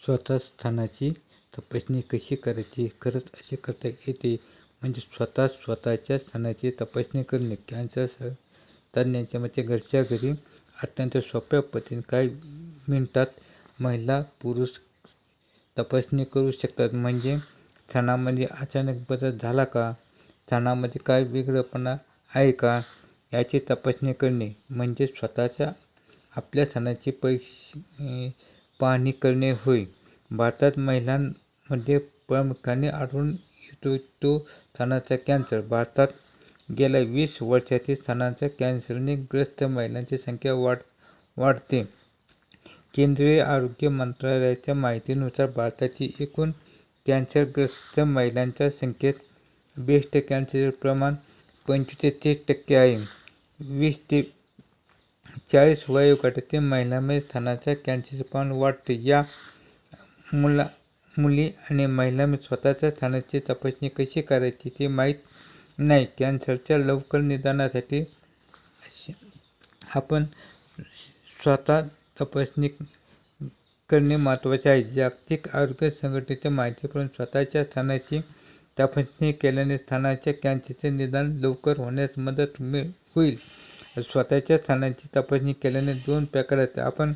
स्वतः स्थानाची तपासणी कशी करायची? खरंच असे करता येते. म्हणजे स्वतः स्वतःच्या स्थानाची तपासणी करणे. कॅन्सर तज्ज्ञांच्या मते घरच्या घरी अत्यंत सोप्या पद्धतीने काही मिनिटात महिला पुरुष तपासणी करू शकतात. म्हणजे स्थानामध्ये अचानक बदल झाला का? स्थानामध्ये काय वेगळंपणा आहे का? याची तपासणी करणे. म्हणजे स्वतःच्या आपल्या स्थानाची पैश पाहणी करणे होय. भारतात महिलांमध्ये प्रामुख्याने आढळून येतो तो स्तनाचा कॅन्सर. भारतात गेल्या वीस वर्षातील स्तनाच्या कॅन्सरने ग्रस्त महिलांची संख्या वाढ वाढते. केंद्रीय आरोग्य मंत्रालयाच्या माहितीनुसार भारताची एकूण कॅन्सरग्रस्त महिलांच्या संख्येत बेस्ट कॅन्सरचे प्रमाण पंचवीस ते तीस टक्के आहे. वीस ते चाळीस वयोगटातील महिलांमध्ये स्तनाच्या कॅन्सरचे प्रमाण वाढते. या मुला मुली आणि महिलांमध्ये स्वतःच्या स्तनाची तपासणी कशी करायची ते माहीत नाही. कॅन्सरच्या लवकर निदानासाठी आपण स्वतः तपासणी करणे महत्त्वाचे आहे. जागतिक आरोग्य संघटनेच्या माहितीप्रमाणे स्वतःच्या स्तनाची तपासणी केल्याने स्तनाच्या कॅन्सरचे निदान लवकर होण्यास मदत मिळ होईल. स्वतःच्या स्थानाची तपासणी केल्याने दोन प्रकार आहेत आपण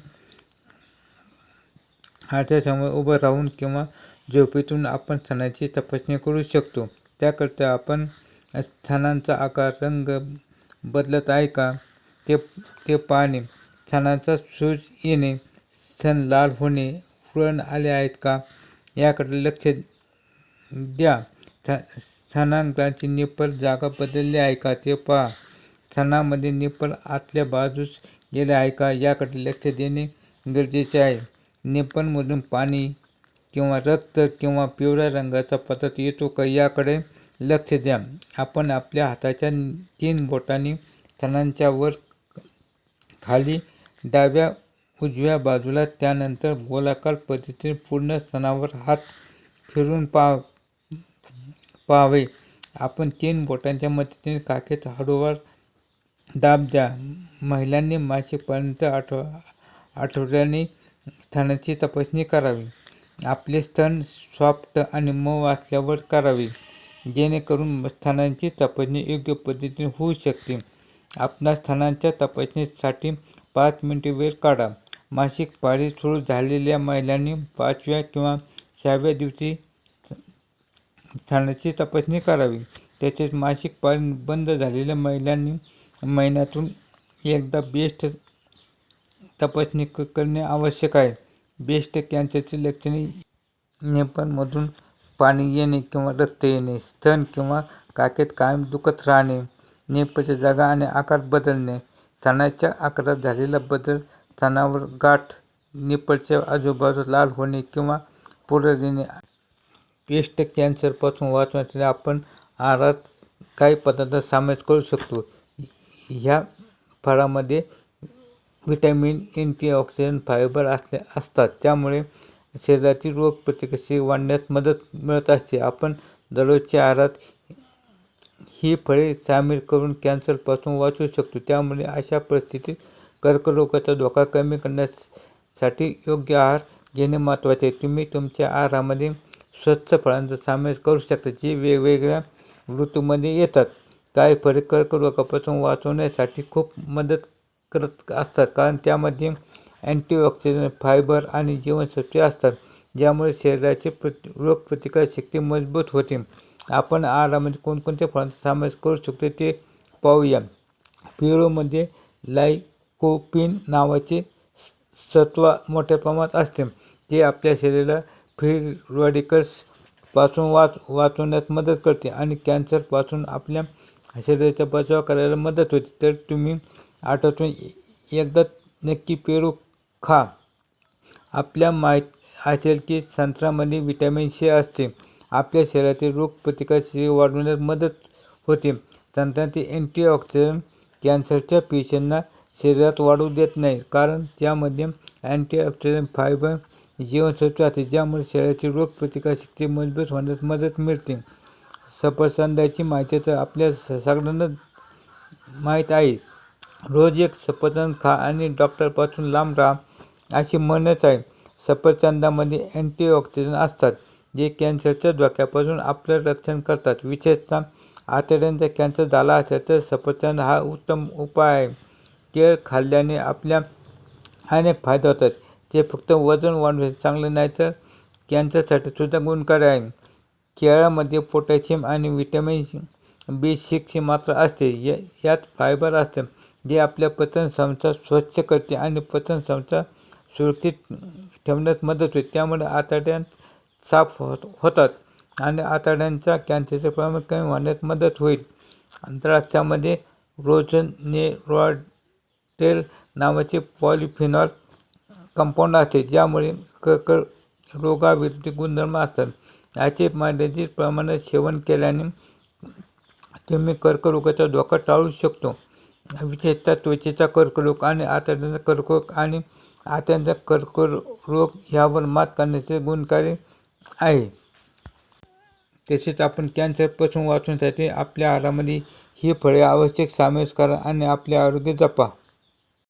आरशासमोर उभं राहून किंवा झोपेतून आपण स्थानाची तपासणी करू शकतो. त्याकरता आपण स्थानांचा आकार रंग बदलत आहे का? ते ते पाहणे. स्थानाचा सूज येणे. स्थान लाल होणे. फुलन आले आहेत का? याकडे लक्ष द्या. स्तनांची निप्पल जागा बदलली आहे का? ते पहा. स्तनामध्ये निप्पल आतल्या बाजूस गेले आहे का याकडे लक्ष देणे गरजेचे आहे. निप्पलमधून पाणी किंवा रक्त किंवा पिवळ्या रंगाचा पदार्थ येतो का याकडे लक्ष द्या. आपण आपल्या हाताच्या तीन बोटांनी स्तनांच्या वर खाली डाव्या उजव्या बाजूला त्यानंतर गोलाकार पद्धतीने पूर्ण स्तनावर हात फिरून पा पाहावे. आपण तीन बोटांच्या मदतीने काखेत हळूवार दाब द्या. महिलांनी मासिकपर्यंत आठव आठवड्याने स्तनाची तपासणी करावी. आपले स्तन सॉफ्ट आणि मऊ असल्यावर करावे. जेणेकरून स्तनांची तपासणी योग्य पद्धतीने होऊ शकते. आपणा स्तनांच्या तपासणीसाठी पाच मिनिटे वेळ काढा. मासिक पाळी सुरू झालेल्या महिलांनी पाचव्या किंवा सहाव्या दिवशी स्तनाची तपासणी करावी. तसेच मासिक पाळी बंद झालेल्या महिलांनी महिन्यातून एकदा बेस्ट तपासणी करणे आवश्यक आहे. बेस्ट कॅन्सरची लक्षणे निप्पलमधून पाणी येणे किंवा रक्त येणे स्तन किंवा काखेत कायम दुखत राहणे नेपच्या जागा आणि आकार बदलणे स्तनाच्या आकारात झालेला बदल स्तनावर गाठ निपटच्या आजूबाजूला लाल होणे किंवा पुरळ येणे ब्रेस्ट कॅन्सरपासून वाचण्यासाठी आपण आहारात काही पदार्थ सामील करू शकतो. ह्या फळामध्ये व्हिटॅमिन एंटीऑक्सिडंट फायबर असले असतात. त्यामुळे शरीरातील रोगप्रतिकारशक्ती वाढण्यास मदत मिळत असते. आपण दररोजच्या आहारात ही फळे सामील करून कॅन्सरपासून वाचू शकतो. त्यामुळे अशा परिस्थितीत कर्करोगाचा धोका कमी करण्यासाठी योग्य आहार घेणे महत्त्वाचे आहे. तुम्ही तुमच्या आहारामध्ये स्वच्छ फळांचा समावेश करू शकता जे वेगवेगळ्या ऋतूमध्ये येतात. काही फळे कर्करोगापासून वाचवण्यासाठी खूप मदत करत असतात. कारण त्यामध्ये अँटीऑक्सिडंट फायबर आणि जीवनसत्त्वे असतात ज्यामुळे शरीराची प्रति रोगप्रतिकारशक्ती मजबूत होते. आपण आहारामध्ये कोणकोणत्या फळांचा समावेश करू शकतो ते पाहूया. पेरूमध्ये लायकोपिन नावाचे सत्व मोठ्या प्रमाणात असते. ते आपल्या शरीराला फ्री रॅडिकल्सपासून वाच वाचवण्यात मदत करते आणि कॅन्सरपासून आपल्या शरीराचा बचाव करायला मदत होते. तर तुम्ही आठवतून एकदा नक्की पेरू खा. आपल्या माहीत असेल की संत्र्यामध्ये व्हिटॅमिन सी असते. आपल्या शरीरातील रोगप्रतिकारशक्ती वाढवण्यास मदत होते. संत्र्यातील अँटीऑक्सिडंट कॅन्सरच्या पेशींना शरीरात वाढू देत नाही. कारण त्यामध्ये अँटीऑक्सिडंट फायबर जीवनसत्व असते. ज्यामुळे शरीराची रोगप्रतिकारशक्ती मजबूत होण्यास मदत मिळते. सफरचंदाची माहिती तर आपल्या सगळ्यांना माहीत आहे. रोज एक सफरचंद खा आणि डॉक्टरपासून लांब राहा अशी म्हणच आहे. सफरचंदामध्ये अँटीऑक्सिडंट असतात जे कॅन्सरच्या धोक्यापासून आपलं रक्षण करतात. विशेषतः आतड्यांचा कॅन्सर झाला असेल तर सफरचंद हा उत्तम उपाय आहे. केळ खाल्ल्याने आपल्या अनेक फायदे होतात. ते फक्त वजन वाढवण्यासाठी चांगलं नाही तर कॅन्सरसाठी सुद्धा गुणकारी आहे. केळामध्ये पोटॅशियम आणि व्हिटॅमिन बी सिक्सची मात्रा असते. या यात फायबर असतं जे आपल्या पचनसंस्था स्वच्छ करते आणि पचनसंस्था सुरक्षित ठेवण्यात मदत होते. त्यामुळे आतड्यांत साफ होत होतात आणि आतड्यांच्या कॅन्सरचे प्रमाण कमी होण्यात मदत होईल. द्राक्षामध्ये रोझनेरॉटेल नावाचे पॉलिफिनॉल कंपाऊंड असते ज्यामुळे कर्करोगाविरुद्ध गुणधर्म असतात. याचे मर्यादित प्रमाणात सेवन केल्याने तुम्ही कर्करोगाचा धोका टाळू शकतो. विशेषतः त्वचेचा कर्करोग आणि आतड्याचा कर्करोग आणि आतड्याचा कर्करोग ह्यावर मात करण्याचे गुणकारी आहे. तसेच आपण कॅन्सरपासून वाचण्यासाठी आपल्या आहारामध्ये ही फळे आवश्यक समावेश करा आणि आपले आरोग्य जपा.